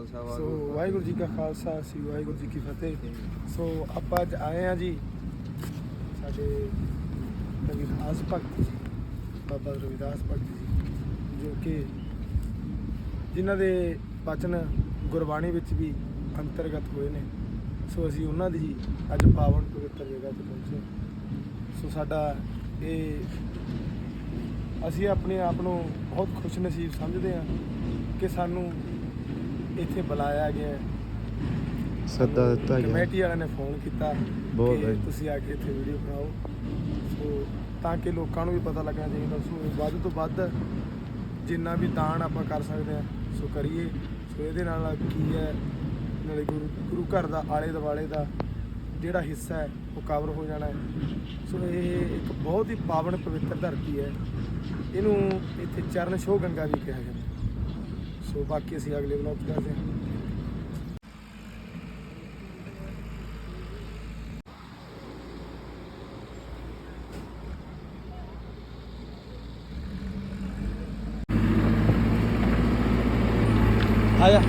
ਖਾਲਸਾ ਸੋ ਵਾਹਿਗੁਰੂ ਜੀ ਕਾ ਖਾਲਸਾ। ਸ੍ਰੀ ਵਾਹਿਗੁਰੂ ਜੀ ਕੀ ਫਤਿਹ। ਸੋ ਆਪਾਂ ਅੱਜ ਆਏ ਆ ਜੀ ਸਾਡੇ ਰਵਿਦਾਸ ਭਗਤ ਜੀ ਬਾਬਾ ਰਵਿਦਾਸ ਭਗਤ ਜੀ ਜੋ ਕਿ ਜਿਨ੍ਹਾਂ ਦੇ ਬਚਨ ਗੁਰਬਾਣੀ ਵਿੱਚ ਵੀ ਅੰਤਰਗਤ ਹੋਏ ਨੇ। ਸੋ ਅਸੀਂ ਉਹਨਾਂ ਦੀ ਜੀ ਅੱਜ ਪਾਵਨ ਪਵਿੱਤਰ ਜਗ੍ਹਾ ਤੇ ਪਹੁੰਚੇ ਸੋ ਸਾਡਾ ਇਹ ਅਸੀਂ ਆਪਣੇ ਆਪ ਨੂੰ ਬਹੁਤ ਖੁਸ਼ ਨਸੀਬ ਸਮਝਦੇ ਹਾਂ ਕਿ ਸਾਨੂੰ ਇੱਥੇ ਬੁਲਾਇਆ ਗਿਆ। ਸੱਦਾ ਦਿੱਤਾ ਗਿਆ। ਕਮੇਟੀ ਵਾਲਿਆਂ ਨੇ ਫੋਨ ਕੀਤਾ ਬਹੁਤ ਕਿ ਵਧੀਆ। ਤੁਸੀਂ ਆ ਕੇ ਇੱਥੇ ਵੀਡੀਓ ਬਣਾਓ। ਸੋ ਤਾਂ ਕਿ ਲੋਕਾਂ ਨੂੰ ਵੀ ਪਤਾ ਲੱਗਣਾ ਚਾਹੀਦਾ ਸੋ ਵੱਧ ਤੋਂ ਵੱਧ ਜਿੰਨਾ ਵੀ ਦਾਨ ਆਪਾਂ ਕਰ ਸਕਦੇ ਹਾਂ ਸੋ ਕਰੀਏ। ਸੋ ਇਹਦੇ ਨਾਲ ਕੀ ਹੈ ਨਾਲੇ ਗੁਰੂ ਗੁਰੂ ਘਰ ਦਾ ਆਲੇ ਦੁਆਲੇ ਦਾ ਜਿਹੜਾ ਹਿੱਸਾ ਹੈ ਉਹ ਕਵਰ ਹੋ ਜਾਣਾ ਹੈ। ਸੋ ਇਹ ਇੱਕ ਬਹੁਤ ਹੀ ਪਾਵਨ ਪਵਿੱਤਰ ਧਰਤੀ ਹੈ। ਇਹਨੂੰ ਇੱਥੇ ਚਰਨ ਛੋਹ ਗੰਗਾ ਵੀ ਕਿਹਾ ਜਾਂਦਾ ਸੋ ਬਾਕੀ ਅਸੀਂ ਅਗਲੇ ਵਲੋਗ ਚ ਕਰਦੇ ਹਾਂ। ਆਇਆ